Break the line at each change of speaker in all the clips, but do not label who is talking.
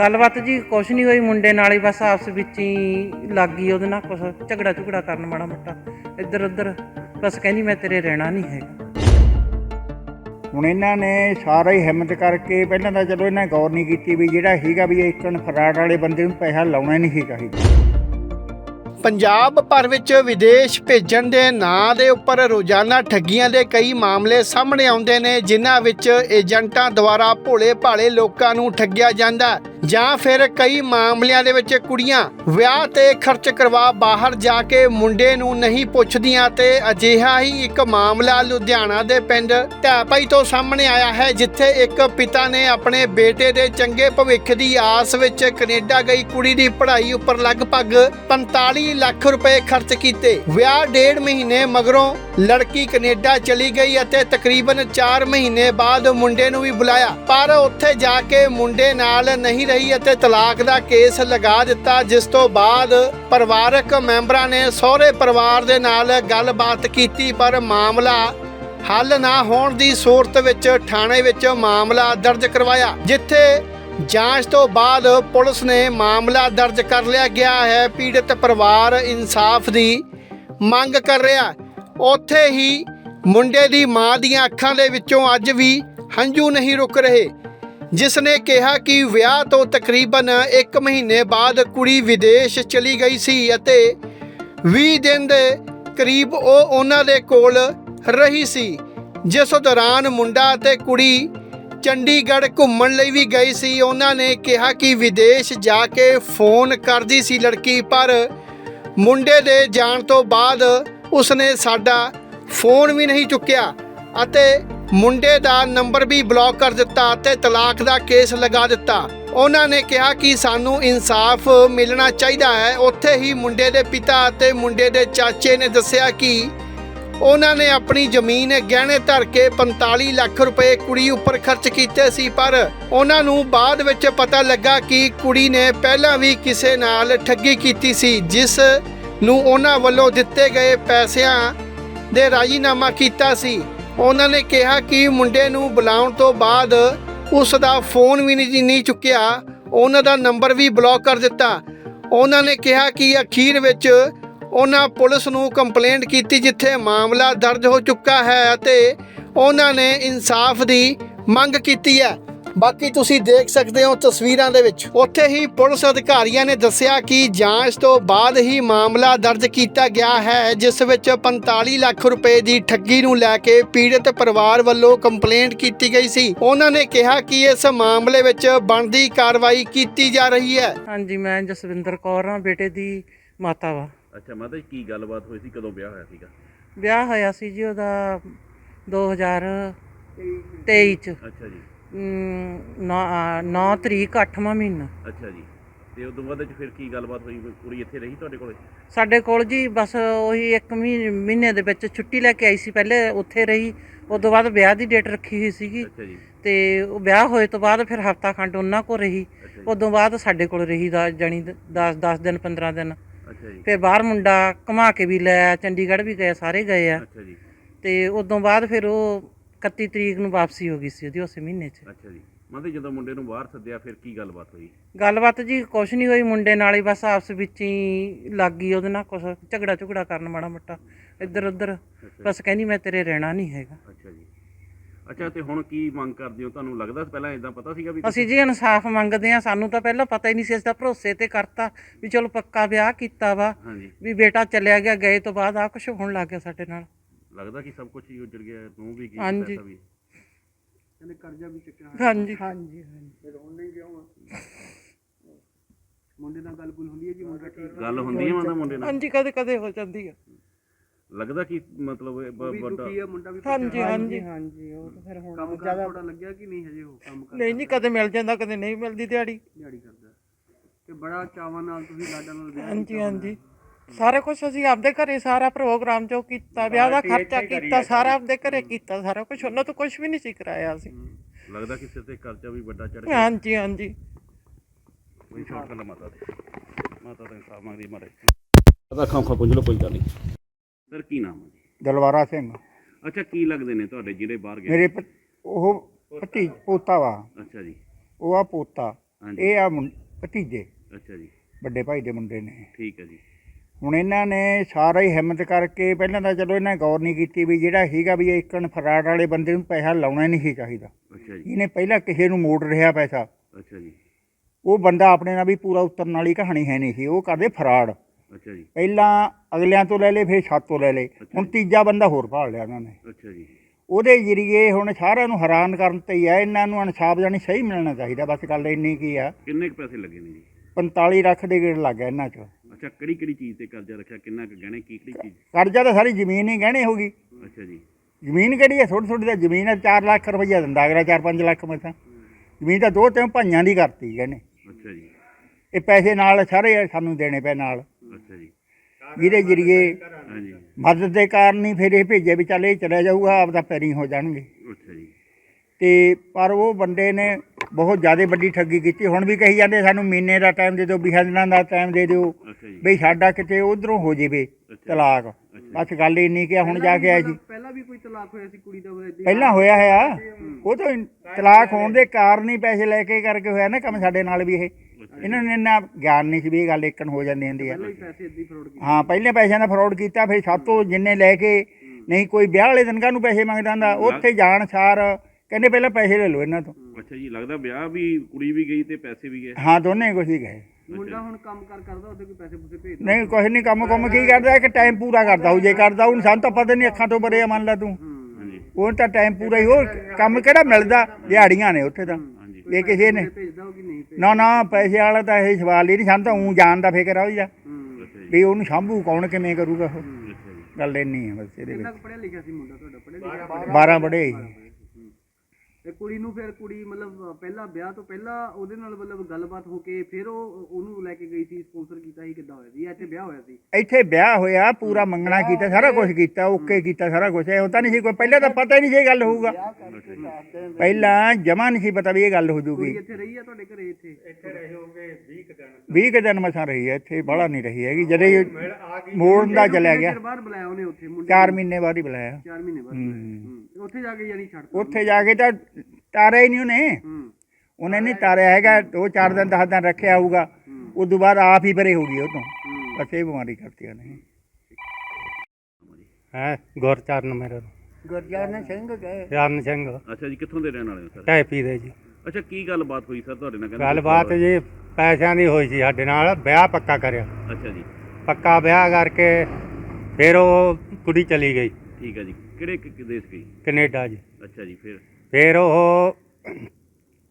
ਗੱਲਬਾਤ ਜੀ ਕੁਛ ਨਹੀਂ ਹੋਈ ਮੁੰਡੇ ਨਾਲ ਹੀ ਬਸ ਆਪਸ ਵਿੱਚ ਹੀ ਲੱਗ ਗਈ ਉਹਦੇ ਨਾਲ ਕੁਛ ਝਗੜਾ ਝੁਗੜਾ ਕਰਨ ਮਾੜਾ ਮੋਟਾ ਇੱਧਰ ਉੱਧਰ ਬਸ ਕਹਿੰਦੀ ਮੈਂ ਤੇਰੇ ਰਹਿਣਾ ਨਹੀਂ ਹੈਗਾ।
ਹੁਣ ਇਹਨਾਂ ਨੇ ਸਾਰਾ ਹੀ ਹਿੰਮਤ ਕਰਕੇ ਪਹਿਲਾਂ ਤਾਂ ਚਲੋ ਇਹਨਾਂ ਗੌਰ ਨਹੀਂ ਕੀਤੀ ਵੀ ਜਿਹੜਾ ਸੀਗਾ ਵੀ ਇਹ ਕਣ ਫਰਾਡ ਵਾਲੇ ਬੰਦੇ ਨੂੰ ਪੈਸਾ ਲਾਉਣਾ ਹੀ ਨਹੀਂ ਸੀਗਾ ਸੀ।
ਪੰਜਾਬ ਭਰ ਵਿੱਚ ਵਿਦੇਸ਼ ਭੇਜਣ ਦੇ ਨਾਂ ਦੇ ਉੱਪਰ ਰੋਜ਼ਾਨਾ ਠੱਗੀਆਂ ਦੇ ਕਈ ਮਾਮਲੇ ਸਾਹਮਣੇ ਆਉਂਦੇ ਨੇ ਜਿਨ੍ਹਾਂ ਵਿੱਚ ਏਜੰਟਾਂ ਦੁਆਰਾ ਭੋਲੇ ਭਾਲੇ ਲੋਕਾਂ ਨੂੰ ਠੱਗਿਆ ਜਾਂਦਾ ਹੈ। ਜਾਂ ਫਿਰ ਕਈ ਮਾਮਲਿਆਂ ਦੇ ਵਿੱਚ ਕੁੜੀਆਂ ਵਿਆਹ ਤੇ ਖਰਚ ਕਰਵਾ ਬਾਹਰ ਜਾ ਕੇ ਮੁੰਡੇ ਨੂੰ ਨਹੀਂ ਪੁੱਛਦੀਆਂ ਤੇ ਅਜਿਹਾ ਹੀ ਇੱਕ ਮਾਮਲਾ ਲੁਧਿਆਣਾ ਦੇ ਪਿੰਡ ਢਾਪਈ ਤੋਂ ਸਾਹਮਣੇ ਆਇਆ ਹੈ, ਜਿੱਥੇ ਇੱਕ ਪਿਤਾ ਨੇ ਆਪਣੇ ਬੇਟੇ ਦੇ ਚੰਗੇ ਭਵਿੱਖ ਦੀ ਆਸ ਵਿੱਚ ਕੈਨੇਡਾ ਗਈ ਕੁੜੀ ਦੀ ਪੜ੍ਹਾਈ ਉੱਪਰ ਲਗਭਗ 45 ਲੱਖ ਰੁਪਏ ਖਰਚ ਕੀਤੇ। ਵਿਆਹ ਡੇਢ ਮਹੀਨੇ ਮਗਰੋਂ ਲੜਕੀ ਕੈਨੇਡਾ ਚਲੀ ਗਈ ਅਤੇ ਤਕਰੀਬਨ 4 ਮਹੀਨੇ ਬਾਅਦ ਮੁੰਡੇ ਨੂੰ ਵੀ ਬੁਲਾਇਆ, ਪਰ ਉੱਥੇ ਜਾ ਕੇ ਮੁੰਡੇ ਨਾਲ ਨਹੀਂ ਰਹੀ ਅਤੇ ਤਲਾਕ ਦਾ ਕੇਸ ਲਗਾ ਦਿੱਤਾ, ਜਿਸ ਤੋਂ ਬਾਅਦ ਪਰਿਵਾਰਕ ਮੈਂਬਰਾਂ ਨੇ ਸਹੁਰੇ ਪਰਿਵਾਰ ਦੇ ਨਾਲ ਗੱਲਬਾਤ ਕੀਤੀ, ਪਰ ਮਾਮਲਾ ਹੱਲ ਨਾ ਹੋਣ ਦੀ ਸੂਰਤ ਵਿੱਚ ਥਾਣੇ ਵਿੱਚ ਮਾਮਲਾ ਦਰਜ ਕਰਵਾਇਆ, ਜਿੱਥੇ ਜਾਂਚ ਤੋਂ ਬਾਅਦ ਪੁਲਿਸ ਨੇ ਮਾਮਲਾ ਦਰਜ ਕਰ ਲਿਆ ਗਿਆ ਹੈ। ਪੀੜਤ ਪਰਿਵਾਰ ਇਨਸਾਫ ਦੀ ਮੰਗ ਕਰ ਰਿਹਾ। ਉੱਥੇ ਹੀ ਮੁੰਡੇ ਦੀ ਮਾਂ ਦੀਆਂ ਅੱਖਾਂ ਦੇ ਵਿੱਚੋਂ ਅੱਜ ਵੀ ਹੰਝੂ ਨਹੀਂ ਰੁਕ ਰਹੇ। ਜਿਸ ਨੇ ਕਿਹਾ ਕਿ ਵਿਆਹ ਤੋਂ ਤਕਰੀਬਨ 1 ਮਹੀਨੇ ਬਾਅਦ ਕੁੜੀ ਵਿਦੇਸ਼ ਚਲੀ ਗਈ ਸੀ ਅਤੇ 20 ਦਿਨ ਦੇ ਕਰੀਬ ਉਹ ਉਹਨਾਂ ਦੇ ਕੋਲ ਰਹੀ ਸੀ, ਜਿਸ ਦੌਰਾਨ ਮੁੰਡਾ ਅਤੇ ਕੁੜੀ ਚੰਡੀਗੜ੍ਹ ਘੁੰਮਣ ਲਈ ਵੀ ਗਈ ਸੀ। ਉਹਨਾਂ ਨੇ ਕਿਹਾ ਕਿ ਵਿਦੇਸ਼ ਜਾ ਕੇ ਫੋਨ ਕਰਦੀ ਸੀ ਲੜਕੀ, ਪਰ ਮੁੰਡੇ ਦੇ ਜਾਣ ਤੋਂ ਬਾਅਦ ਉਸਨੇ ਸਾਡਾ ਫੋਨ ਵੀ ਨਹੀਂ ਚੁੱਕਿਆ ਅਤੇ ਮੁੰਡੇ ਦਾ ਨੰਬਰ ਵੀ ਬਲੌਕ ਕਰ ਦਿੱਤਾ ਅਤੇ ਤਲਾਕ ਦਾ ਕੇਸ ਲਗਾ ਦਿੱਤਾ। ਉਹਨਾਂ ਨੇ ਕਿਹਾ ਕਿ ਸਾਨੂੰ ਇਨਸਾਫ ਮਿਲਣਾ ਚਾਹੀਦਾ ਹੈ। ਉੱਥੇ ਹੀ ਮੁੰਡੇ ਦੇ ਪਿਤਾ ਅਤੇ ਮੁੰਡੇ ਦੇ ਚਾਚੇ ਨੇ ਦੱਸਿਆ ਕਿ ਉਹਨਾਂ ਨੇ ਆਪਣੀ ਜ਼ਮੀਨ ਗਹਿਣੇ ਧਰ ਕੇ 45 ਲੱਖ ਰੁਪਏ ਕੁੜੀ ਉੱਪਰ ਖਰਚ ਕੀਤੇ ਸੀ, ਪਰ ਉਹਨਾਂ ਨੂੰ ਬਾਅਦ ਵਿੱਚ ਪਤਾ ਲੱਗਾ ਕਿ ਕੁੜੀ ਨੇ ਪਹਿਲਾਂ ਵੀ ਕਿਸੇ ਨਾਲ ਠੱਗੀ ਕੀਤੀ ਸੀ, ਜਿਸ ਨੂੰ ਉਹਨਾਂ ਵੱਲੋਂ ਦਿੱਤੇ ਗਏ ਪੈਸਿਆਂ ਦੇ ਰਾਜੀਨਾਮਾ ਕੀਤਾ ਸੀ। ਉਹਨਾਂ ਨੇ ਕਿਹਾ ਕਿ ਮੁੰਡੇ ਨੂੰ ਬੁਲਾਉਣ ਤੋਂ ਬਾਅਦ ਉਸ ਦਾ ਫੋਨ ਵੀ ਨਹੀਂ ਨਹੀਂ ਚੁੱਕਿਆ। ਉਹਨਾਂ ਦਾ ਨੰਬਰ ਵੀ ਬਲੌਕ ਕਰ ਦਿੱਤਾ। ਉਹਨਾਂ ਨੇ ਕਿਹਾ ਕਿ ਅਖੀਰ ਵਿੱਚ ਉਹਨਾਂ ਪੁਲਿਸ ਨੂੰ ਕੰਪਲੇਂਟ ਕੀਤੀ ਜਿੱਥੇ ਮਾਮਲਾ ਦਰਜ ਹੋ ਚੁੱਕਾ ਹੈ ਅਤੇ ਉਹਨਾਂ ਨੇ ਇਨਸਾਫ ਦੀ ਮੰਗ ਕੀਤੀ ਹੈ। ਬਾਕੀ ਤੁਸੀਂ ਦੇਖ ਸਕਦੇ ਹੋ ਤਸਵੀਰਾਂ ਦੇ ਵਿੱਚ। ਉੱਥੇ ਹੀ ਪੁਲਿਸ ਅਧਿਕਾਰੀਆਂ ਨੇ ਦੱਸਿਆ ਕਿ ਜਾਂਚ ਤੋਂ ਬਾਅਦ ਹੀ ਮਾਮਲਾ ਦਰਜ ਕੀਤਾ ਗਿਆ ਹੈ ਜਿਸ ਵਿੱਚ 45 ਲੱਖ ਰੁਪਏ ਦੀ ਠੱਗੀ ਨੂੰ ਲੈ ਕੇ ਪੀੜਤ ਪਰਿਵਾਰ ਵੱਲੋਂ ਕੰਪਲੇਂਟ ਕੀਤੀ ਗਈ ਸੀ। ਉਹਨਾਂ ਨੇ ਕਿਹਾ ਕਿ ਇਸ ਮਾਮਲੇ ਵਿੱਚ ਬਣਦੀ ਕਾਰਵਾਈ ਕੀਤੀ ਜਾ ਰਹੀ ਹੈ।
ਹਾਂਜੀ ਮੈਂ ਜਸਵਿੰਦਰ ਕੌਰ ਹਾਂ ਬੇਟੇ ਦੀ ਮਾਤਾ ਵਾ।
ਅੱਛਾ ਮਾਤਾ ਜੀ ਕੀ ਗੱਲਬਾਤ ਹੋਈ ਸੀ? ਕਦੋਂ ਵਿਆਹ ਹੋਇਆ ਸੀਗਾ?
ਵਿਆਹ ਹੋਇਆ ਸੀ ਜੀ ਉਹਦਾ 2023 ਚ।
ਅੱਛਾ ਜੀ।
9 ਤਰੀਕ 8ਵਾਂ ਮਹੀਨਾ।
ਅੱਛਾ ਜੀ। ਤੇ ਉਦੋਂ ਬਾਅਦ ਚ ਫਿਰ ਕੀ ਗੱਲਬਾਤ ਹੋਈ? ਵੀ ਕੁੜੀ ਇੱਥੇ ਰਹੀ ਤੁਹਾਡੇ ਕੋਲੇ?
ਸਾਡੇ ਕੋਲ ਜੀ ਬਸ ਉਹੀ 1 ਮਹੀਨੇ ਦੇ ਵਿੱਚ ਛੁੱਟੀ ਲੈ ਕੇ ਆਈ ਸੀ ਪਹਿਲੇ ਉੱਥੇ ਰਹੀ। ਤੋਂ ਬਾਅਦ ਵਿਆਹ ਦੀ ਡੇਟ ਰੱਖੀ ਹੋਈ ਸੀਗੀ।
ਅੱਛਾ ਜੀ।
ਤੇ ਉਹ ਵਿਆਹ ਹੋਏ ਤੋਂ ਬਾਅਦ ਫਿਰ ਹਫਤਾ ਖੰਡ ਉਹਨਾਂ ਕੋਲ ਰਹੀ। ਉਦੋਂ ਬਾਅਦ ਸਾਡੇ ਕੋਲ ਰਹੀ ਦਾ ਜਾਣੀ 10 10 ਦਿਨ 15 ਦਿਨ।
ਅੱਛਾ ਜੀ।
ਫਿਰ ਬਾਹਰ ਮੁੰਡਾ ਘੁਮਾ ਕੇ ਵੀ ਲੈ ਚੰਡੀਗੜ੍ਹ ਵੀ ਗਏ ਸਾਰੇ ਗਏ ਆ।
ਅੱਛਾ ਜੀ।
ਤੇ ਉਦੋਂ ਬਾਅਦ ਫਿਰ ਉਹ 31 ਤਰੀਕ ਨੂੰ ਵਾਪਸੀ ਹੋ ਗਈ ਸੀ ਉਹਦੀ ਉਸੇ ਮਹੀਨੇ 'ਚ।
ਅੱਛਾ ਜੀ। ਮਾਤਾ ਜੀ ਜਦੋਂ ਮੁੰਡੇ ਨੂੰ ਬਾਹਰ ਸੱਦਿਆ ਫਿਰ ਕੀ ਗੱਲਬਾਤ ਹੋਈ?
ਗੱਲਬਾਤ ਜੀ ਕੁਛ ਨਹੀਂ ਹੋਈ ਮੁੰਡੇ ਨਾਲ ਹੀ ਬਸ ਆਪਸ ਵਿੱਚ ਹੀ ਲੱਗ ਗਈ ਉਹਦੇ ਨਾਲ ਕੁਛ ਝਗੜਾ ਝੁਗੜਾ ਕਰਨ ਮਾੜਾ ਮੋਟਾ ਇੱਧਰ ਉੱਧਰ। ਬਸ ਕਹਿੰਦੀ ਮੈਂ ਤੇਰੇ ਰਹਿਣਾ ਨਹੀਂ ਹੈਗਾ।
ਅੱਛਾ ਜੀ। ਅੱਛਾ ਤੇ ਹੁਣ ਕੀ ਮੰਗ ਕਰਦੇ ਹੋ? ਤੁਹਾਨੂੰ ਲੱਗਦਾ ਪਹਿਲਾਂ ਇਦਾਂ ਪਤਾ ਸੀਗਾ ਵੀ
ਅਸੀਂ ਜੀ ਇਨਸਾਫ ਮੰਗਦੇ ਆ ਸਾਨੂੰ ਤਾਂ ਪਹਿਲਾਂ ਪਤਾ ਹੀ ਨਹੀਂ ਸੀ ਅਸੀਂ ਤਾਂ ਭਰੋਸੇ ਤੇ ਕਰਤਾ ਵੀ ਚਲੋ ਪੱਕਾ ਵਿਆਹ ਕੀਤਾ ਵਾ
ਹਾਂਜੀ।
ਵੀ ਬੇਟਾ ਚੱਲਿਆ ਗਿਆ ਗਏ ਤੋਂ ਬਾਅਦ ਆ ਕੁਛ ਹੋਣ ਲੱਗ ਗਿਆ ਸਾਡੇ ਨਾਲ।
ਲੱਗਦਾ ਕਿ ਸਭ ਕੁਝ ਹੀ ਉਜੜ ਗਿਆ ਨੂੰ ਵੀ ਗਈ
ਹਾਂਜੀ।
ਪੈਸਾ ਵੀ।
ਹਾਂਜੀ।
ਹਾਂਜੀ ਮੁੰਡੇ ਨਾਲ ਗੱਲ ਗੁੱਲ ਹੁੰਦੀ ਹੈ ਜੀ ਮੁੰਡਾ ਠੀਕ
ਗੱਲ ਹੁੰਦੀ ਹੈ ਮਾਤਾ ਮੁੰਡੇ ਨਾਲ?
ਹਾਂਜੀ ਕਦੇ ਕਦੇ ਹੋ ਜਾਂਦੀ ਆ
ਲੱਗਦਾ ਕਿ ਮਤਲਬ ਇਹ ਬ- ਵੱਡਾ
ਮੁੰਡਾ ਵੀ
ਹਾਂਜੀ ਹਾਂਜੀ।
ਹਾਂਜੀ ਉਹ ਤਾਂ ਫਿਰ ਹੁਣ ਕੰਮ ਜ਼ਿਆਦਾ ਥੋੜਾ ਲੱਗਿਆ ਕਿ ਨਹੀਂ ਹਜੇ ਉਹ ਕੰਮ ਕਰ
ਨਹੀਂ ਨਹੀਂ ਕਦੇ ਮਿਲ ਜਾਂਦਾ ਕਦੇ ਨਹੀਂ ਮਿਲਦੀ ਦਿਹਾੜੀ।
ਦਿਹਾੜੀ ਕਰਦਾ। ਤੇ ਬੜਾ ਚਾਵਾਂ ਨਾਲ ਤੁਸੀਂ ਲਾਡਾਂ ਨਾਲ ਵਿਆਹ
ਹਾਂਜੀ ਹਾਂਜੀ। ਸਾਰਾ ਕੁਝ ਅਸੀਂ ਆਪਦੇ ਘਰੇ ਸਾਰਾ ਪ੍ਰੋਗਰਾਮ ਜੋ ਕੀਤਾ ਵਿਆਹ ਦਾ ਖਰਚਾ ਕੀਤਾ ਸਾਰਾ ਆਪਦੇ ਘਰੇ ਕੀਤਾ ਸਾਰਾ ਕੁਝ ਉਹਨਾਂ ਤੋਂ ਕੁਝ ਵੀ ਨਹੀਂ ਸੀ ਕਰਾਇਆ ਅਸੀਂ।
ਲੱਗਦਾ ਕਿ ਸਿਰ ਤੇ ਕਰਜ਼ਾ ਵੀ ਵੱਡਾ ਚੜ ਗਿਆ।
ਹਾਂਜੀ ਹਾਂਜੀ।
ਕੋਈ ਸ਼ੌਕ ਕਰ ਮਾਤਾ ਦੇ। ਮਾਤਾ ਦਾ ਇਨਸਾਫ ਮੰਗਦੀ ਮਾਰੇ। ਪਤਾ ਖਾਂ ਖਾਂ ਪੁੰਝ ਲਓ ਕੋਈ ਗੱਲ ਨਹੀਂ। ਸਰ ਕੀ ਨਾਮ ਹੈ
ਦਲਵਾਰਾ ਸਿੰਘ।
ਅੱਛਾ ਕੀ ਲੱਗਦੇ ਨੇ ਤੁਹਾਡੇ ਜਿਹੜੇ ਬਾਹਰ ਗਏ?
ਮੇਰੇ ਉਹ ਭਤੀ ਪੋਤਾ ਵਾ।
ਅੱਛਾ ਜੀ।
ਉਹ ਆ ਪੋਤਾ।
ਹਾਂਜੀ।
ਇਹ ਆ ਮੁੰ- ਭਤੀਜੇ।
ਅੱਛਾ ਜੀ।
ਵੱਡੇ ਭਾਈ ਦੇ ਮੁੰਡੇ ਨੇ।
ਠੀਕ ਹੈ ਜੀ।
ਹੁਣ ਇਹਨਾਂ ਨੇ ਸਾਰਾ ਹੀ ਹਿੰਮਤ ਕਰਕੇ ਪਹਿਲਾਂ ਤਾਂ ਚਲੋ ਇਹਨਾਂ ਗੌਰ ਨਹੀਂ ਕੀਤੀ ਵੀ ਜਿਹੜਾ ਸੀਗਾ ਵੀ ਇੱਕਣ ਫਰਾਡ ਵਾਲੇ ਬੰਦੇ ਨੂੰ ਪੈਸਾ ਲਾਉਣਾ ਨਹੀਂ ਸੀ ਚਾਹੀਦਾ।
ਅੱਛਾ ਜੀ।
ਇਹਨੇ ਪਹਿਲਾਂ ਕਿਸੇ ਨੂੰ ਮੋੜ ਰਿਹਾ ਪੈਸਾ।
ਅੱਛਾ ਜੀ।
ਉਹ ਬੰਦਾ ਆਪਣੇ ਨਾਲ ਵੀ ਪੂਰਾ ਉਤਰਨ ਵਾਲੀ ਕਹਾਣੀ ਹੈ ਨਹੀਂ ਸੀ ਉਹ ਕਰਦੇ ਫਰਾਡ।
ਅੱਛਾ ਜੀ।
ਪਹਿਲਾਂ ਅਗਲਿਆਂ ਤੋਂ ਲੈ ਲੇ ਫਿਰ ਛੱਤ ਤੋਂ ਲੈ ਲੇ। ਹੁਣ ਤੀਜਾ ਬੰਦਾ ਹੋਰ ਭਾਲ ਲਿਆ ਉਹਨਾਂ ਨੇ।
ਅੱਛਾ ਜੀ।
ਉਹਦੇ ਜਰੀਏ ਹੁਣ ਸਾਰਿਆਂ ਨੂੰ ਹੈਰਾਨ ਕਰਨ ਤੇ ਹੀ ਆ ਇਹਨਾਂ ਨੂੰ ਇਨਸਾਫ ਜਾਨੀ ਸਹੀ ਮਿਲਣਾ ਚਾਹੀਦਾ। ਬਸ ਗੱਲ ਇੰਨੀ ਕੀ ਆ
ਕਿੰਨੇ ਕੁ ਪੈਸੇ ਲੱਗੇ ਨੇ ਜੀ?
45 ਲੱਖ ਦੇ ਗੇੜ ਲੱਗ ਗਿਆ ਇਹਨਾਂ 'ਚ।
ਅੱਛਾ ਕਿਹੜੀ ਕਿਹੜੀ ਚੀਜ਼ ਤੇ ਕਰਜ਼ਾ ਰੱਖਿਆ ਕਿੰਨਾ ਕੁ ਗਹਿਣੇ ਕੀ ਕਿਹੜੀ ਚੀਜ਼?
ਕਰਜ਼ਾ ਤਾਂ ਸਾਰੀ ਜ਼ਮੀਨ ਹੀ ਗਹਿਣੇ ਹੋ ਗਈ।
ਅੱਛਾ ਜੀ।
ਜ਼ਮੀਨ ਕਿਹੜੀ ਹੈ? ਥੋੜੀ ਥੋੜੀ ਤਾਂ ਜ਼ਮੀਨ ਹੈ 4 ਲੱਖ ਰੁਪਈਆ ਦਿੰਦਾ ਅਗਲਾ 4-5 ਲੱਖ ਮਸਾਂ ਜ਼ਮੀਨ ਤਾਂ ਦੋ ਤਿੰਨ ਭਾਈਆਂ ਦੀ ਕਰਤੀ ਗਹਿਣੇ।
ਅੱਛਾ ਜੀ।
ਇਹ ਪੈਸੇ ਨਾਲ ਸਾਰੇ ਸਾਨੂੰ ਦੇਣੇ ਪਏ ਨਾਲ।
ਅੱਛਾ ਜੀ।
ਜਿਹਦੇ ਜਰੀਏ
ਹਾਂਜੀ।
ਮਦਦ ਦੇ ਕਾਰਨ ਹੀ ਫਿਰ ਇਹ ਭੇਜਿਆ ਵੀ ਚੱਲ ਇਹ ਚਲਾ ਜਾਊਗਾ ਆਪਦਾ ਪੈਰੀ ਹੋ ਜਾਣਗੇ।
ਅੱਛਾ ਜੀ।
ਤੇ ਪਰ ਉਹ ਬੰਦੇ ਨੇ ਬਹੁਤ ਜ਼ਿਆਦਾ ਵੱਡੀ ਠੱਗੀ ਕੀਤੀ। ਹੁਣ ਵੀ ਕਹੀ ਜਾਂਦੇ ਸਾਨੂੰ ਮਹੀਨੇ ਦਾ ਟਾਈਮ ਦੇ ਦਿਓ ਵੀਹਾਂ ਦਿਨਾਂ ਦਾ ਟਾਈਮ ਦੇ ਦਿਓ।
ਅੱਛਾ ਜੀ।
ਬਈ ਸਾਡਾ ਕਿਤੇ ਉਧਰੋਂ ਹੋ ਜਾਵੇ ਤਲਾਕ। ਬਸ ਗੱਲ ਇੰਨੀ ਕਿ ਹੁਣ ਜਾ ਕੇ ਆਇਆ ਜੀ।
ਪਹਿਲਾਂ ਵੀ ਕੋਈ ਤਲਾਕ ਹੋਇਆ ਸੀ ਕੁੜੀ ਦਾ ਹੋਇਆ
ਪਹਿਲਾਂ ਹੋਇਆ ਹੈ ਉਹ ਤਾਂ ਤਲਾਕ ਹੋਣ ਦੇ ਕਾਰਨ ਹੀ ਪੈਸੇ ਲੈ ਕੇ ਕਰਕੇ ਹੋਇਆ ਨਾ ਕੰਮ ਸਾਡੇ ਨਾਲ ਵੀ ਇਹ। ਇਹਨਾਂ ਨੂੰ ਇੰਨਾ ਗਿਆਨ ਨਹੀਂ ਸੀ ਵੀ ਇਹ ਗੱਲ ਇੱਕਣ ਹੋ ਜਾਂਦੀ ਹੁੰਦੀ ਹੈ
ਪੈਸੇ ਏਦਾਂ ਫਰੋਡ ਕੀਤੇ।
ਹਾਂ ਪਹਿਲੇ ਪੈਸਿਆਂ ਦਾ ਫਰਾਡ ਕੀਤਾ ਫਿਰ ਸਾਤੋਂ ਜਿੰਨੇ ਲੈ ਕੇ ਨਹੀਂ ਕੋਈ ਵਿਆਹ ਵਾਲੇ ਦਿਨ ਕਾਹਨੂੰ ਪੈਸੇ ਮੰਗਦਾ ਹੁੰਦਾ? ਉੱਥੇ ਜਾਣ ਸਾਰ ਕਹਿੰਦੇ ਪਹਿਲਾਂ ਪੈਸੇ ਲੈ ਲਓ ਇਹਨਾਂ ਤੋਂ।
ਅੱਛਾ ਜੀ ਲੱਗਦਾ ਵਿਆਹ ਵੀ ਕੁੜੀ ਵੀ ਗਈ ਤੇ ਪੈਸੇ ਵੀ ਗਏ।
ਹਾਂ ਦੋਨੇ ਕੁਛ ਹੀ ਗਏ।
ਮੁੰਡਾ ਹੁਣ ਕੰਮ ਕਾਰ ਕਰਦਾ ਉਹਦੇ ਕੋਈ ਪੈਸੇ ਪੂਸੇ ਭੇਜਦਾ?
ਨਹੀਂ ਕੁਛ ਨਹੀਂ ਕੰਮ ਕੰਮ ਕੀ ਕਰਦਾ ਕਿ ਟਾਈਮ ਪੂਰਾ ਕਰਦਾ ਉਹ ਜੇ ਕਰਦਾ ਹੁਣ ਸਾਨੂੰ ਤਾਂ ਪਤਾ ਨਹੀਂ ਅੱਖਾਂ ਤੋਂ ਬਰੇ ਆ ਮੰਨ ਲਾ ਤੂੰ।
ਹਾਂਜੀ।
ਉਹ ਤਾਂ ਟਾਈਮ ਪੂਰਾ ਹੀ ਹੋਰ ਕੰਮ ਕਿਹੜਾ ਮਿਲਦਾ? ਦਿਹਾੜੀਆਂ ਨੇ ਉੱਥੇ ਤਾਂ।
ਹਾਂਜੀ।
ਇਹ ਕਿਸੇ ਨੇ
ਭੇਜਦਾ ਉਹ ਕਿ ਨਹੀਂ ਭੇਜਦਾ?
ਨਾ ਨਾ ਪੈਸੇ ਵਾਲਾ ਤਾਂ ਇਹ ਸਵਾਲ ਹੀ ਨਹੀਂ ਸਾਨੂੰ ਤਾਂ ਉਂ ਜਾਣ ਦਾ ਫਿਕਰ ਆ ਉਹਦਾ ਵੀ ਉਹਨੂੰ ਸਾਂਭੂ ਕੌਣ ਕਿਵੇਂ ਕਰੂਗਾ ਉਹ? ਗੱਲ ਇੰਨੀ ਹੈ ਬਸ ਇਹਦੇ
ਕਿੰਨਾ
ਵਿੱਚ।
ਕੁ ਪੜਿਆ ਲਿਖਿਆ ਸੀ ਮੁੰਡਾ ਤੁਹਾਡਾ? ਪੜਿਆ ਲਿਖਿਆ?
12 ਬੜੇ ਹੀ
ਤੇ ਕੁੜੀ ਨੂੰ ਫਿਰ ਕੁੜੀ ਮਤਲਬ ਪਹਿਲਾਂ ਵਿਆਹ ਤੋਂ ਪਹਿਲਾਂ ਉਹਦੇ ਨਾਲ ਮਤਲਬ ਗੱਲਬਾਤ ਹੋ ਕੇ ਫਿਰ ਉਹ ਉਹਨੂੰ ਲੈ ਕੇ ਗਈ ਸੀ ਸਪਾਂਸਰ ਕੀਤਾ ਸੀ ਕਿੱਦਾਂ ਹੋਇਆ ਸੀ? ਇੱਥੇ ਵਿਆਹ ਹੋਇਆ ਸੀ।
ਇੱਥੇ ਵਿਆਹ ਹੋਇਆ ਪੂਰਾ ਮੰਗਣਾ ਕੀਤਾ ਸਾਰਾ ਕੁਝ ਕੀਤਾ ਓਕੇ ਕੀਤਾ ਸਾਰਾ ਕੁਝ ਇਹ ਤਾਂ ਨਹੀਂ ਸੀ ਕੋਈ ਪਹਿਲਾਂ ਤਾਂ ਪਤਾ ਹੀ ਨਹੀਂ ਸੀ ਇਹ ਗੱਲ ਹੋਊਗਾ। ਪਹਿਲਾਂ ਜਮਾ ਨਹੀਂ ਸੀ ਪਤਾ ਵੀ ਇਹ ਗੱਲ ਹੋ ਜੂਗੀ।
ਇੱਥੇ ਰਹੀ ਆ ਤੁਹਾਡੇ ਘਰੇ ਇੱਥੇ?
20 ਕੁ ਦਿਨ। ਮਸਾਂ ਰਹੀ ਹੈ ਇੱਥੇ ਬਾਹਲਾ ਨਹੀਂ ਰਹੀ ਹੈਗੀ। ਜਦੋਂ ਇਹ ਮੋੜਨ ਦਾ ਚਲਿਆ ਗਿਆ।
ਫਿਰ ਬਾਹਰ ਬੁਲਾਇਆ ਉਹਨੇ ਉੱਥੇ? ਮੁੰਡੇ
4 ਮਹੀਨੇ ਬਾਅਦ ਹੀ ਬੁਲਾਇਆ।
4 ਮਹੀਨੇ ਬਾਅਦ ਹੂੰ। ਉੱਥੇ ਜਾ ਕੇ ਯਾਨੀ ਛੱਡ।
ਉੱਥੇ ਜਾ ਕੇ ਤਾਂ ਤਾਰਿਆ ਹੀ ਨਹੀਂ ਉਹਨੇ।
ਹੂੰ।
ਉਹਨੇ ਨਹੀਂ ਤਾਰਿਆ ਹੈਗਾ ਦੋ ਚਾਰ ਦਿਨ ਦਸ ਦਿਨ ਰੱਖਿਆ ਹੋਊਗਾ। ਉਸ ਤੋਂ ਬਾਅਦ ਆਪ ਹੀ ਪਰੇ ਹੋ ਗਈ ਉਹ ਤੋਂ। ਬਸ ਇਹ ਬਿਮਾਰੀ ਕਰਤੀ ਉਹਨੇ।
ਹੈ ਗੁਰਚਰਨ ਮੇਰਾ
ਗੁਰਜਾਨ ਸਿੰਘ ਗਏ
ਚਰਨ ਸਿੰਘ।
ਅੱਛਾ ਜੀ ਕਿੱਥੋਂ ਦੇ ਰਹਿਣ ਵਾਲੇ ਹੋ ਸਰ?
ਟੈਪੀ ਦੇ ਜੀ।
ਅੱਛਾ ਕੀ ਗੱਲਬਾਤ ਹੋਈ ਸਰ ਤੁਹਾਡੇ ਨਾਲ? ਕਹਿੰਦੇ
ਗੱਲਬਾਤ ਜੀ ਪੈਸਿਆਂ ਦੀ ਹੋਈ ਸੀ ਸਾਡੇ ਨਾਲ ਵਿਆਹ ਪੱਕਾ ਕਰਿਆ।
ਅੱਛਾ ਜੀ।
ਪੱਕਾ ਵਿਆਹ ਕਰਕੇ ਫਿਰ ਉਹ ਕੁੜੀ ਚਲੀ ਗਈ।
ਠੀਕ ਹੈ ਜੀ। ਕਿਹੜੇ ਕਿ- ਕਿ ਦੇਸ਼ ਗਈ?
ਕੈਨੇਡਾ ਜੀ।
ਅੱਛਾ ਜੀ ਫਿਰ?
ਫਿਰ ਉਹ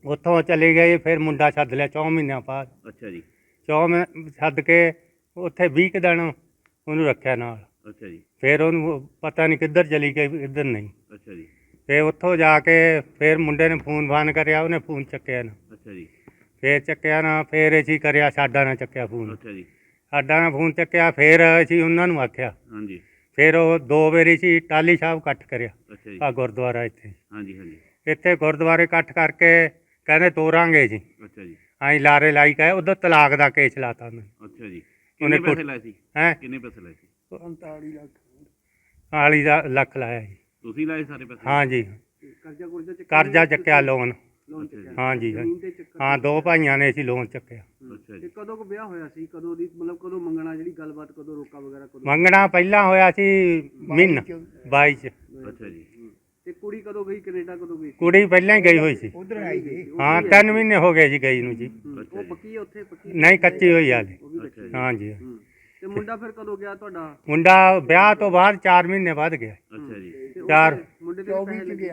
ਉੱਥੋਂ ਚਲੀ ਗਈ ਫਿਰ ਮੁੰਡਾ ਛੱਡ ਲਿਆ 4 ਮਹੀਨਿਆਂ ਬਾਅਦ।
ਅੱਛਾ ਜੀ।
4 ਮਹੀਨੇ ਛੱਡ ਕੇ ਉੱਥੇ 20 ਕੁ ਦਿਨ ਉਹਨੂੰ ਰੱਖਿਆ ਨਾਲ।
ਅੱਛਾ ਜੀ।
ਫਿਰ ਉਹਨੂੰ ਪਤਾ ਨਹੀਂ ਕਿੱਧਰ ਚਲੀ ਗਈ ਕਿੱਧਰ ਨਹੀਂ।
ਅੱਛਾ ਜੀ।
ਫਿਰ ਉੱਥੋਂ ਜਾ ਕੇ ਫਿਰ ਮੁੰਡੇ ਨੇ ਫੋਨ ਫਾਨ ਕਰਿਆ ਉਹਨੇ ਫੋਨ ਚੱਕਿਆ ਨਾ।
ਅੱਛਾ ਜੀ।
ਫੇਰ ਚੱਕਿਆ ਨਾ ਫੇਰ ਅਸੀਂ ਕਰਿਆ ਸਾਡਾ ਨਾ ਚੱਕਿਆ ਫੋਨ।
ਅੱਛਾ ਜੀ।
ਸਾਡਾ ਨਾ ਫੋਨ ਚੱਕਿਆ ਫੇਰ ਅਸੀਂ ਉਹਨਾਂ ਨੂੰ ਆਖਿਆ।
ਹਾਂਜੀ।
ਫੇਰ ਉਹ ਦੋ ਵਾਰੀ ਸੀ ਟਾਲੀ ਸਾਹਿਬ ਇਕੱਠ ਕਰਿਆ
ਅੱਛਾ ਜੀ।
ਆ ਗੁਰਦੁਆਰਾ ਇੱਥੇ।
ਹਾਂਜੀ ਹਾਂਜੀ।
ਇੱਥੇ ਗੁਰਦੁਆਰੇ ਇਕੱਠ ਕਰਕੇ ਕਹਿੰਦੇ ਤੋਰਾਂਗੇ ਜੀ।
ਅੱਛਾ ਜੀ।
ਅਸੀਂ ਲਾਰੇ ਲਾਈ ਕਹੇ ਉਧਰ ਤਲਾਕ ਦਾ ਕੇਸ ਲਾਤਾ ਉਹਨੇ
ਅੱਛਾ ਜੀ।
ਉਹਨੇ
ਕਿੰਨੇ ਪੈਸੇ
ਕੁੱਟ-
ਲਾਏ ਸੀ?
ਹੈ?
ਕਿੰਨੇ ਪੈਸੇ ਲਾਏ ਸੀ?
40 ਦਾ ਲੱਖ ਲਾਇਆ ਜੀ।
ਤੁਸੀਂ ਲਾਏ ਸਾਰੇ ਪੈਸੇ?
ਹਾਂ ਜੀ
ਕਰਜ਼ਾ ਕੁਰਜ਼ਾ
ਕਰਜ਼ਾ ਚੱਕਿਆ ਲੋਨ
ਲੋਨ ਚੱਕਿਆ।
ਹਾਂ ਜੀ
ਜ਼ਮੀਨ ਤੇ ਚੱਕਰ
ਹਾਂ ਦੋ ਭਾਈਆਂ ਨੇ ਅਸੀਂ ਲੋਨ ਚੱਕਿਆ।
ਅੱਛਾ
ਤੇ
ਜੀ
ਕਦੋਂ ਕੋ ਵਿਆਹ ਹੋਇਆ ਸੀ? ਕਦੋਂ ਦੀ ਮਤਲਬ ਕਦੋਂ ਮੰਗਣਾ ਜਿਹੜੀ ਗੱਲਬਾਤ ਕਦੋਂ ਰੋਕਾ ਵਗੈਰਾ ਕਦੋਂ?
ਮੰਗਣਾ ਪਹਿਲਾਂ ਹੋਇਆ ਸੀ ਮਹੀਨਾ 22 ਚ।
ਅੱਛਾ ਜੀ।
ਤੇ ਕੁੜੀ ਕਦੋਂ ਗਈ? ਕੈਨੇਡਾ ਕਦੋਂ ਗਈ
ਕੁੜੀ ਪਹਿਲਾਂ ਹੀ ਗਈ ਹੋਈ ਸੀ।
ਉਧਰ ਆਈ ਗਈ
ਹਾਂ ਤਿੰਨ ਮਹੀਨੇ ਹੋ ਗਏ ਜੀ ਗਈ ਨੂੰ ਜੀ।
ਉਹ ਪੱਕੀ ਹੈ ਉੱਥੇ? ਪੱਕੀ
ਨਹੀਂ ਕੱਚੀ ਹੋਈ ਹਾਲੇ
ਉਹ ਵੀ ਬੱਚੀ
ਜੀ।
ਹੂੰ। ਤੇ ਮੁੰਡਾ ਫਿਰ ਕਦੋਂ ਗਿਆ ਤੁਹਾਡਾ?
ਮੁੰਡਾ ਵਿਆਹ ਤੋਂ ਬਾਅਦ 4 ਮਹੀਨੇ ਬਾਅਦ ਗਿਆ।
ਅੱਛਾ ਜੀ।
ਤੇ
ਚਾਰ।
ਮੁੰਡੇ ਦੇ ਪੈਸੇ ਲੱਗੇ?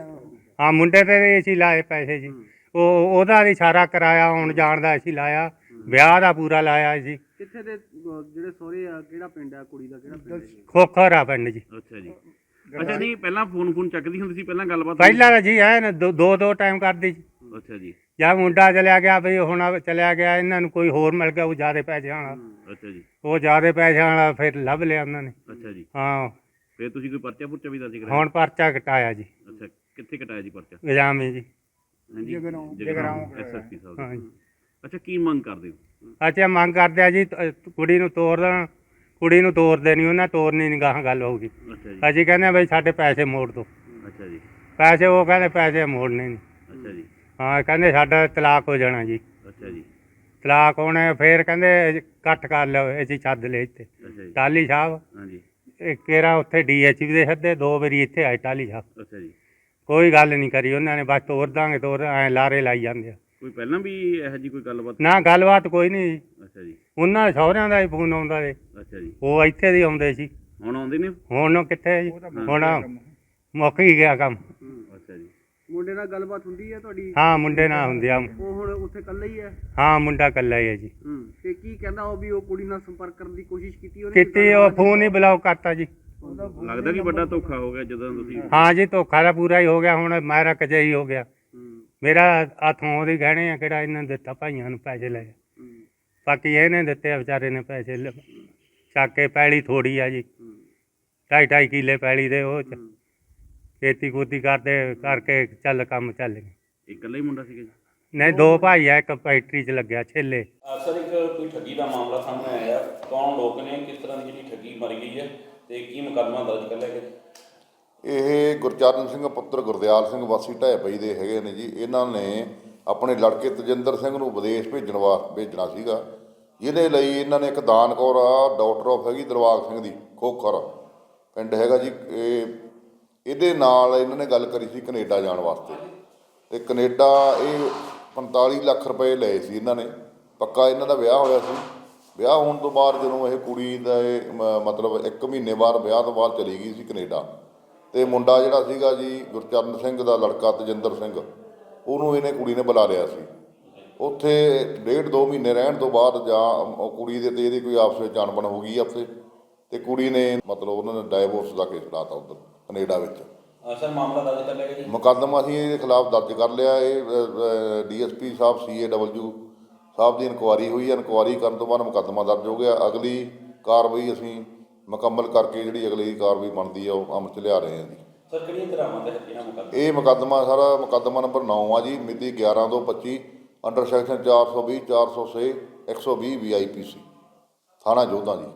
ਹਾਂ ਮੁੰਡੇ ਤੇ ਵੀ ਅਸੀਂ ਲਾਏ ਪੈਸੇ ਜੀ। ਉਹ ਉਹਦਾ ਵੀ ਸਾਰਾ ਕਿਰਾਇਆ ਆਉਣ ਜਾਣ ਦਾ ਅਸੀਂ ਲਾਇਆ। ਵਿਆਹ ਦਾ ਪੂਰਾ ਲਾਇਆ ਸੀ
ਕਿੱਥੇ ਦੇ ਅਹ, ਜਿਹੜੇ ਸਹੁਰੇ ਆ ਕਿਹੜਾ ਪਿੰਡ ਆ ਕੁੜੀ ਦਾ ਕਿਹੜਾ ਪਿੰਡ ਹੈ
ਖੋਖਰ ਪਿੰਡ ਜੀ।
ਅੱਛਾ ਜੀ। ਅੱਛਾ ਨਹੀਂ ਪਹਿਲਾਂ ਫੋਨ ਫੋਨ ਚੱਕਦੀ ਹੁੰਦੀ ਸੀ ਪਹਿਲਾਂ ਗੱਲਬਾਤ
ਪਹਿਲਾਂ ਤਾਂ ਜੀ ਐ ਦੋ ਦੋ ਦੋ ਟਾਈਮ ਕਰਦੀ ਸੀ
ਅੱਛਾ ਜੀ।
ਜਾਂ ਮੁੰਡਾ ਚਲਿਆ ਗਿਆ ਬਈ ਹੁਣ ਚਲਿਆ ਗਿਆ ਇਹਨਾਂ ਨੂੰ ਕੋਈ ਹੋਰ ਮਿਲ ਗਿਆ ਉਹ ਜ਼ਿਆਦਾ ਪੈਸੇ ਵਾਲਾ।
ਅੱਛਾ ਜੀ।
ਉਹ ਜ਼ਿਆਦਾ ਪੈਸੇ ਵਾਲਾ ਫਿਰ ਲੱਭ ਲਿਆ ਉਹਨਾਂ ਨੇ।
ਅੱਛਾ ਜੀ।
ਹਾਂ।
ਫਿਰ ਤੁਸੀਂ ਕੋਈ ਪਰਚਾ ਪੁਰਚਾ ਵੀ ਦਰਜ ਕਰਾਇਆ?
ਹੁਣ ਪਰਚਾ ਕਟਾਇਆ ਜੀ।
ਕਿੱਥੇ ਕਟਾਇਆ ਜੀ ਪਰਚਾ?
ਗਜਾਮੀ ਜੀ।
ਹਾਂਜੀ। ਜਗਰਾਉਂ। ਐਸਐਸਪੀ ਸਾਹਿਬ
ਹਾਂ। ਜੀ
ਅੱਛਾ ਕੀ ਮੰਗ ਕਰਦੇ ਹੋ?
ਅੱਛਾ ਮੰਗ ਕਰਦੇ ਆ ਜੀ ਕੁੜੀ ਨੂੰ ਤੋਰ ਦੇਣ ਕੁੜੀ ਨੂੰ ਤੋਰਦੇ ਨਹੀਂ ਉਹਨਾਂ ਤੋਰਨੀ ਨਹੀਂ ਗਾਹਾਂ ਗੱਲ ਹੋਊਗੀ
ਅੱਛਾ ਜੀ।
ਅਸੀਂ ਕਹਿੰਦੇ ਆ ਬਈ ਸਾਡੇ ਪੈਸੇ ਮੋੜ ਦਿਓ
ਅੱਛਾ ਜੀ।
ਪੈਸੇ ਉਹ ਕਹਿੰਦੇ ਪੈਸੇ ਮੋੜਨੇ ਨਹੀਂ।
ਅੱਛਾ ਜੀ।
ਹਾਂ ਕਹਿੰਦੇ ਸਾਡਾ ਤਲਾਕ ਹੋ ਜਾਣਾ ਜੀ।
ਅੱਛਾ ਅੱਛਾ ਜੀ।
ਤਲਾਕ ਹੋਣੇ ਫਿਰ ਕਹਿੰਦੇ ਕੱਟ ਕਰ ਲਓ ਅਸੀਂ ਛੱਡ ਲਏ ਇੱਥੇ।
ਅੱਛਾ ਜੀ।
ਟਾਲੀ ਸਾਹਿਬ।
ਹਾਂਜੀ।
ਇਹ ਕੇਰਾ ਉੱਥੇ ਡੀਐਚਪੀ ਦੇ ਸੱਦੇ ਦੋ ਵਾਰੀ ਇੱਥੇ ਆਏ ਟਾਲੀ ਸਾਹਿਬ।
ਅੱਛਾ ਜੀ।
ਕੋਈ ਗੱਲ ਨਹੀਂ ਕਰੀ ਉਹਨਾਂ ਨੇ ਬਸ ਤੋਰ ਦਾਂਗੇ ਤੋਰ ਐ ਲਾਰੇ ਲਾਈ ਜਾਂਦੇ ਆ।
ਕੋਈ ਪਹਿਲਾਂ ਵੀ ਇਹੋ ਜੀ ਕੋਈ ਗੱਲਬਾਤ?
ਨਾ ਗੱਲਬਾਤ ਕੋਈ ਨਹੀਂ ਜੀ।
ਅੱਛਾ ਜੀ।
ਉਹਨਾਂ ਦੇ ਸਹੁਰਿਆਂ ਦਾ ਹੀ ਫੋਨ ਆਉਂਦਾ ਏ
ਅੱਛਾ ਜੀ।
ਉਹ ਇੱਥੇ ਦੀ ਆਉਂਦੇ ਸੀ।
ਹੁਣ ਆਉਂਦੇ ਨੇ
ਹੁਣ ਉਹ ਕਿੱਥੇ ਜੀ? ਹੁਣ ਮੁੱਕ ਹੀ ਗਿਆ ਕੰਮ।
ਅੱਛਾ ਜੀ।
ਮੁੰਡੇ ਨਾਲ ਗੱਲਬਾਤ ਹੁੰਦੀ ਹੈ ਤੁਹਾਡੀ?
ਹਾਂ ਮੁੰਡੇ ਨਾਲ ਹੁੰਦੇ ਆ।
ਉਹ ਹੁਣ ਉੱਥੇ ਇਕੱਲਾ ਹੀ ਹੈ
ਹਾਂ ਮੁੰਡਾ ਕੱਲਾ ਹੀ ਹੈ ਜੀ।
ਹੂੰ ਤੇ ਕੀ ਕਹਿੰਦਾ ਉਹ ਵੀ ਉਹ ਕੁੜੀ ਨਾਲ ਸੰਪਰਕ ਕਰਨ ਦੀ ਕੋਸ਼ਿਸ਼ ਕੀਤੀ ਉਹਨੇ?
ਕਿਤੇ ਉਹ ਫੋਨ ਹੀ ਬਲੌਕ ਕਰਤਾ ਜੀ।
ਲੱਗਦਾ ਕਿ ਵੱਡਾ ਧੋਖਾ ਹੋ ਗਿਆ ਜਦੋਂ ਤੁਸੀਂ
ਹਾਂ ਜੀ ਧੋਖਾ ਦਾ ਪੂਰਾ ਹੀ ਹੋ ਗਿਆ ਹੁਣ ਮੇਰਾ ਕਜਈ ਹੋ ਗਿਆ। ਮੇਰਾ ਹੱਥੋਂ ਉਹਦੇ ਗਹਿਣੇ ਆ ਕਿਹੜਾ ਇਹਨਾਂ ਨੇ ਦਿੱਤਾ ਭਾਈਆਂ ਨੂੰ ਪੈਸੇ ਲਏ ਬਾਕੀ ਇਹਨੇ ਦਿੱਤੇ ਆ ਵਿਚਾਰੇ ਨੇ ਪੈਸੇ ਲ- ਚੱਕ ਕੇ ਪੈਲੀ ਥੋੜੀ ਆ ਜੀ। ਢਾਈ ਢਾਈ ਕਿੱਲੇ ਪੈਲੀ ਦੇ ਉਹ। ਖੇਤੀ ਖੂਤੀ ਕਰਦੇ ਕਰਕੇ ਚੱਲ ਕੰਮ ਚੱਲ ਗਿਆ।
ਇਕੱਲਾ ਹੀ ਮੁੰਡਾ ਸੀਗਾ ਜੀ?
ਨਹੀਂ ਦੋ ਭਾਈ ਆ ਇੱਕ ਫੈਕਟਰੀ 'ਚ ਲੱਗਿਆ ਛੇਲੇ।
ਸਰ ਇੱਕ ਕੋਈ ਠੱਗੀ ਦਾ ਮਾਮਲਾ ਸਾਹਮਣੇ ਆਇਆ। ਕੌਣ ਲੋਕ ਨੇ? ਕਿਸ ਤਰ੍ਹਾਂ ਦੀ ਜਿਹੜੀ ਠੱਗੀ ਮਾਰੀ ਗਈ ਹੈ? ਤੇ ਕੀ ਮੁਕੱਦਮਾ ਦਰਜ ਕਰ ਲਿਆ ਗਿਆ
ਇਹ ਗੁਰਚਰਨ ਸਿੰਘ ਪੁੱਤਰ ਗੁਰਦਿਆਲ ਸਿੰਘ ਵਾਸੀ ਢਹਿ ਪਈ ਦੇ ਹੈਗੇ ਨੇ ਜੀ। ਇਹਨਾਂ ਨੇ ਆਪਣੇ ਲੜਕੇ ਤਜਿੰਦਰ ਸਿੰਘ ਨੂੰ ਵਿਦੇਸ਼ ਭੇਜਣ ਵਾਸਤੇ ਭੇਜਣਾ ਸੀਗਾ, ਜਿਹਦੇ ਲਈ ਇਹਨਾਂ ਨੇ ਇੱਕ ਦਾਨ ਕੌਰ ਆ ਡਾਕਟਰ ਆਫ ਹੈਗੀ ਦਰਬਾਗ ਸਿੰਘ ਦੀ, ਖੋਖਰ ਪਿੰਡ ਹੈਗਾ ਜੀ। ਇਹ, ਇਹਦੇ ਨਾਲ ਇਹਨਾਂ ਨੇ ਗੱਲ ਕਰੀ ਸੀ ਕੈਨੇਡਾ ਜਾਣ ਵਾਸਤੇ। ਤੇ ਕੈਨੇਡਾ ਇਹ 45 ਲੱਖ ਰੁਪਏ ਲਏ ਸੀ ਇਹਨਾਂ ਨੇ। ਪੱਕਾ ਇਹਨਾਂ ਦਾ ਵਿਆਹ ਹੋਇਆ ਸੀ। ਵਿਆਹ ਹੋਣ ਤੋਂ ਬਾਅਦ ਜਦੋਂ ਇਹ ਕੁੜੀ ਦਾ ਇਹ ਮ- ਮਤਲਬ 1 ਮਹੀਨੇ ਬਾਅਦ ਵਿਆਹ ਤੋਂ ਬਾਅਦ ਚਲੀ ਗਈ ਸੀ ਕੈਨੇਡਾ ਤੇ ਮੁੰਡਾ ਜਿਹੜਾ ਸੀਗਾ ਜੀ ਗੁਰਚਰਨ ਸਿੰਘ ਦਾ ਲੜਕਾ ਤਜਿੰਦਰ ਸਿੰਘ ਉਹਨੂੰ ਇਹਨੇ ਕੁੜੀ ਨੇ ਬੁਲਾ ਲਿਆ ਸੀ। ਉੱਥੇ ਡੇਢ ਦੋ ਮਹੀਨੇ ਰਹਿਣ ਤੋਂ ਬਾਅਦ ਜਾਂ ਉਹ ਕੁੜੀ ਦੇ ਤੇ ਇਹਦੀ ਕੋਈ ਆਪਸ ਵਿੱਚ ਅਣਬਣ ਹੋ ਗਈ ਉੱਥੇ ਤੇ ਕੁੜੀ ਨੇ ਮਤਲਬ ਉਹਨਾਂ ਨੇ ਡਾਈਵੋਰਸ ਦਾ ਕੇਸ ਲਾਤਾ ਉੱਧਰ ਕੈਨੇਡਾ ਵਿੱਚ।
ਸਰ ਮਾਮਲਾ ਦਰਜ ਕਰ ਲਿਆ ਗਿਆ ਜੀ?
ਮੁਕੱਦਮਾ ਅਸੀਂ ਇਹਦੇ ਖਿਲਾਫ ਦਰਜ ਕਰ ਲਿਆ ਇਹ ਡੀਐਸਪੀ ਸਾਹਿਬ ਸੀਏਡਬਲਯੂ ਸਾਹਿਬ ਦੀ ਇਨਕੁਆਰੀ ਹੋਈ ਹੈ ਇਨਕੁਆਰੀ ਕਰਨ ਤੋਂ ਬਾਅਦ ਮੁਕੱਦਮਾ ਦਰਜ ਹੋ ਗਿਆ। ਅਗਲੀ ਕਾਰਵਾਈ ਅਸੀਂ ਮੁਕੰਮਲ ਕਰਕੇ ਜਿਹੜੀ ਅਗਲੀ ਕਾਰਵਾਈ ਬਣਦੀ ਹੈ ਉਹ ਅਮਲ ਚ ਲਿਆ ਰਹੇ ਹਾਂ ਜੀ।
ਸਰ ਕਿਹੜੀਆਂ ਧਰਾਵਾਂ ਤੇ ਜਿਹੜਾ ਮੁਕੱਦਮਾ?
ਇਹ ਮੁਕੱਦਮਾ ਸਾਰਾ ਮੁਕੱਦਮਾ ਨੰਬਰ 9 ਆ ਜੀ ਮਿਤੀ 11 ਤੋਂ 25 ਅੰਡਰ ਸੈਕਸ਼ਨ 420 406 120 ਵੀਆਈਪੀਸੀ ਥਾਣਾ ਜੋਧਾ ਜੀ।